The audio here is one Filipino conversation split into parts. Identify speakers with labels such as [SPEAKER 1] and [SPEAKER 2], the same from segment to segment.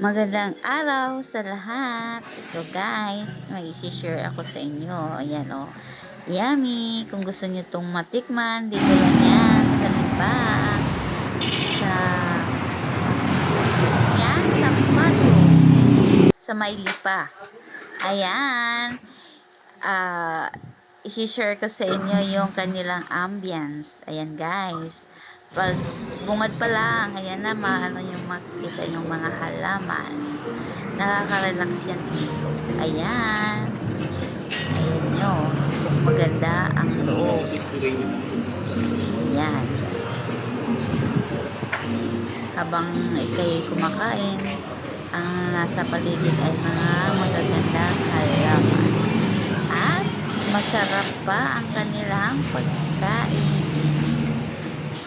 [SPEAKER 1] Magandang araw sa lahat. Ito guys, may isi-share ako sa inyo. Ayan o. Yummy. Kung gusto nyo itong matikman, dito lang yan sa lipa. Sa yan, sa Pato. Sa may lipa. Ayan. Ah, isi-share ko sa inyo yung kanilang ambience. Ayan guys. Pag bungad pa lang, ayan na maano yung makikita yung mga halaman. Nakaka-relax yan dito. Ayan. Ayan nyo. Maganda ang loob. Ayan. Habang ikay kumakain, ang nasa paligid ay mga magagandang halaman. At masarap pa ang kanilang pagkain.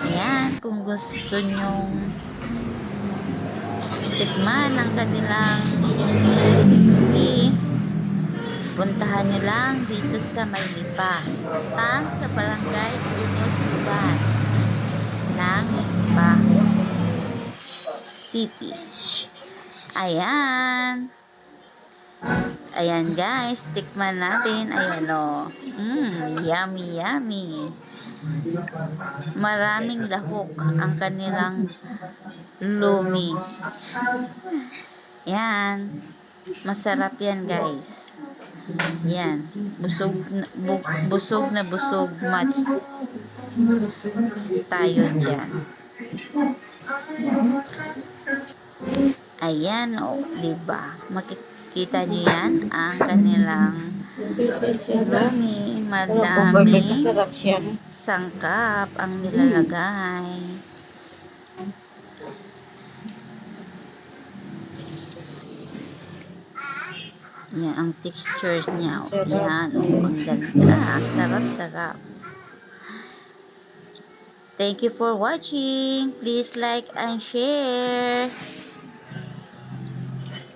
[SPEAKER 1] Ayan, kung gusto nyong tikman ang kanilang recipe, puntahan nyo lang dito sa Maylipa, ang sa Barangay Unos Lugar ng Lipa City. Ayan. Ayan guys, tikman natin. Ayan o. Mmm, yummy, yummy. Maraming lahok ang kanilang lumi. Yan. Masarap yan guys. Yan. Busog na, bu, busog na busog match tayo dyan. Ayan o, oh, diba? Makikita nyo yan ang kanilang lumi. Madami sangkap ang nilalagay. Yan, ang textures niya. Yan, oh, ang ganda. Sarap-sarap. Thank you for watching. Please like and share.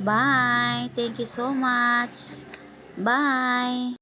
[SPEAKER 1] Bye. Thank you so much. Bye.